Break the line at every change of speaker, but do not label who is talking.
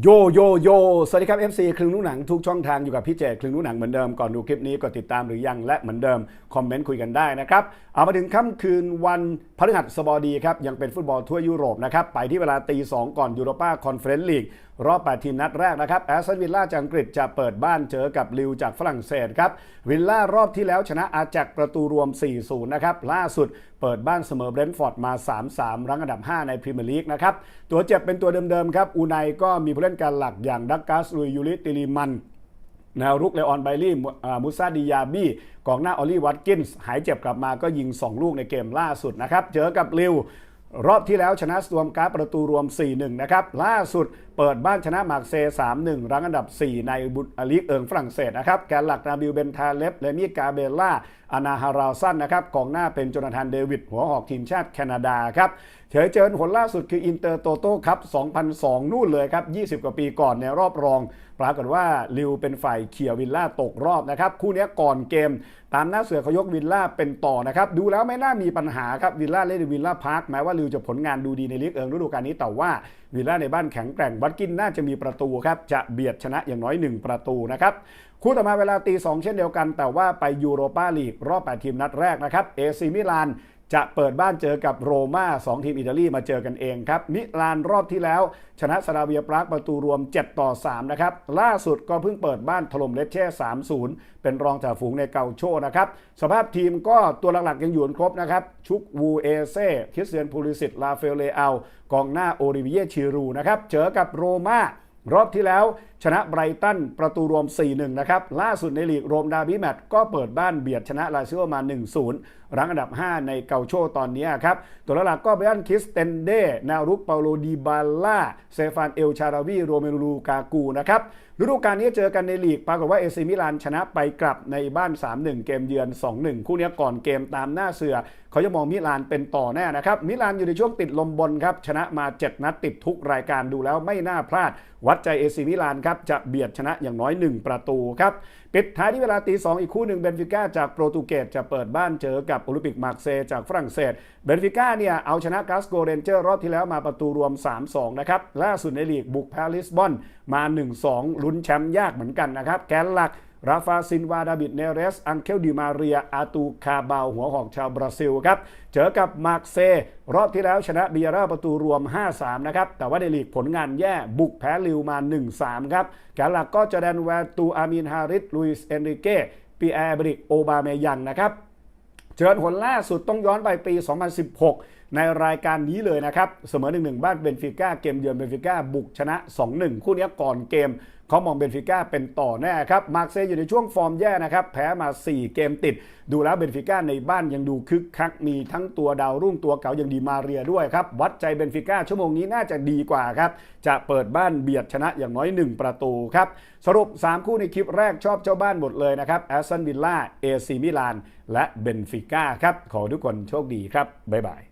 โยโยโยสวัสดีครับ FC คลึงลูกหนังทุกช่องทางอยู่กับพี่เจคลึงลูกหนังเหมือนเดิมก่อนดูคลิปนี้กดติดตามหรือยังและเหมือนเดิม คอมเมนต์คุยกันได้นะครับ เอามาถึงค่ำคืนวันพฤหัสบดีครับ ยังเป็นฟุตบอลทั่วยุโรปนะครับ ไปที่เวลาตีสองก่อนยูโรปาคอนเฟอเรนซ์ลีกรอบ 8 ทีมนัดแรกนะครับแอสตันวิลล่าจากอังกฤษจะเปิดบ้านเจอกับลิวจากฝรั่งเศสครับ วิลล่ารอบที่แล้วชนะอาแจากประตูรวม 4-0 นะครับ ล่าสุดเปิดบ้านเสมอเบรนท์ฟอร์ดมา 3-3 รั้งอันดับ 5 ในพรีเมียร์ลีกนะครับ ตัวเจ็บเป็นตัวเดิมๆครับ อูไนก็มีผเล่นการหลักอย่างดักกัสลุยยูริติลิมันแนวรุกเลออนไบลี่มูซาดิยาบี้กองหน้าออลลี่วัตกินส์หายเจ็บกลับมาก็ยิง 2 ลูกในเกมล่าสุดนะครับ เจอกับลิวรอบที่แล้วชนะสวมการประตูรวม 4-1 นะครับ ล่าสุดเปิดบ้านชนะมาร์เซย์3-1 รั้งอันดับ 4 ในบุนลีกเอิงฝรั่งเศสนะครับ แกนหลักนาบิลเบนทาเลฟแลมีกาเบล่าอานาฮาราซันนะครับกองหน้าเป็นโจนาธานเดวิดหัวหอกทีมชาติแคนาดาครับเฉยเจิญผลล่าสุดคืออินเตอร์โตโต้ครับ 2002 นู่นเลยครับ 20 กว่าปีก่อนในรอบรอง ปรากฏว่าลิวเป็นฝ่ายเขียวิลล่าตกรอบนะครับ คู่นี้ก่อนเกม ตามหน้าเสือเขายกวิลล่าเป็นต่อนะครับ ดูแล้วไม่น่ามีปัญหาครับวิลล่าเล่นในวิลล่าพาร์คแม้ว่าลิวจะผลงานดูดีในลีกเอิงฤดูกาลนี้แต่ว่าวิลล่าในบ้านแข็งแกร่งวัตกินน่าจะมีประตูครับจะเบียดชนะอย่างน้อย 1 ประตูนะครับคู่ต่อมาเวลาตีสองเช่นเดียวกัน แต่ว่าไปยูโรปาลีกรอบ 8 ทีมนัดแรกนะครับเอซีมิลาน จะเปิดบ้านเจอกับโรม่า2ทีมอิตาลีมาเจอกันเองครับ มิลานรอบที่แล้ว ชนะสลาเวียปรากประตูรวม 7 ต่อ 3 นะครับ ล่าสุดก็เพิ่งเปิดบ้านถล่มเลเช่ 3-0 เป็นรองจ่าฝูงในเกาโชนะครับ สภาพทีมก็ตัวหลักๆยังอยู่ครบนะครับ ชุกวูเอเซ่คริสเตียนพูลิสิตลาเฟลเลอัลกองหน้าโอริเวียชิรูนะครับ เจอกับโรม่ารอบที่แล้ว ชนะไบรตันประตูรวม 4-1 นะครับ ล่าสุดในลีกโรมดาร์บี้แมตช์ก็เปิดบ้านเบียดชนะลาซิโอมา 1-0 รั้งอันดับ 5 ในเกาโชตอนนี้ครับ ตัวหลักก็เบรอันคิสเตนเดนวรุกเปาโลดีบาล่าเซฟานเอลชาราวีโรเมรูกากูนะครับฤดูกาลนี้เจอกันในลีก ปรากฏว่าเอซิมิลานชนะไปกลับในบ้าน 3-1 เกมเยือน 2-1 คู่นี้ก่อนเกมตามหน้าเสือ เขาจะมองมิลานเป็นต่อแน่นะครับ มิลานอยู่ในช่วงติดลมบนครับ ชนะมา 7 นัดติดทุกรายการดูแล้วไม่น่าพลาด วัดใจเอซิมิลานครับจะเบียดชนะอย่างน้อย 1 ประตูครับปิดท้ายที่เวลาตีสองอีกคู่หนึ่งเบนฟิก้าจากโปรตุเกสจะเปิดบ้านเจอกับโอลิมปิกมาร์เซย์จากฝรั่งเศสเบนฟิก้าเนี่ยเอาชนะกาสโกเรนเจอร์รอบที่แล้วมาประตูรวม 3-2 นะครับล่าสุดในลีกบุกแพลิสบอนมา 1-2 ลุ้นแชมป์ยากเหมือนกันนะครับแกนหลัก ราฟาซินวาดาบิดเนเรส อังเคลดิมาเรีย อาตูคาบาว หัวหอกชาวบราซิลครับ เจอกับมาร์เซ รอบที่แล้วชนะเบียร่าประตูรวม 5-3 นะครับ แต่ว่าในลีกผลงานแย่บุกแพ้ลิวมา 1-3 ครับแกนหลักก็จะแดนแวตูอามินฮาริสลุยส์เอนริเก้ปีแอร์บริกโอบาเมยังนะครับ เจอผลล่าสุดต้องย้อนไปปี 2016 ในรายการนี้เลยนะครับ เสมอ 1-1 บ้านเบนฟิก้าเกมเยือนเบนฟิก้าบุกชนะ 2-1 คู่นี้ก่อนเกมเขามองเบนฟิก้าเป็นต่อแน่ครับ มาร์เซย์อยู่ในช่วงฟอร์มแย่นะครับ แพ้มา 4 เกมติด ดูแล้วเบนฟิก้าในบ้านยังดูคึกคัก มีทั้งตัวดาวรุ่งตัวเก่าอย่างดีมาเรียด้วยครับ วัดใจเบนฟิก้าชั่วโมงนี้น่าจะดีกว่าครับ จะเปิดบ้านเบียดชนะอย่างน้อย 1 ประตูครับ สรุป 3 คู่ในคลิปแรกชอบเจ้าบ้านหมดเลยนะครับ แอสตันวิลล่า เอซีมิลาน และเบนฟิก้าครับ ขอทุกคนโชคดีครับ บ๊ายบาย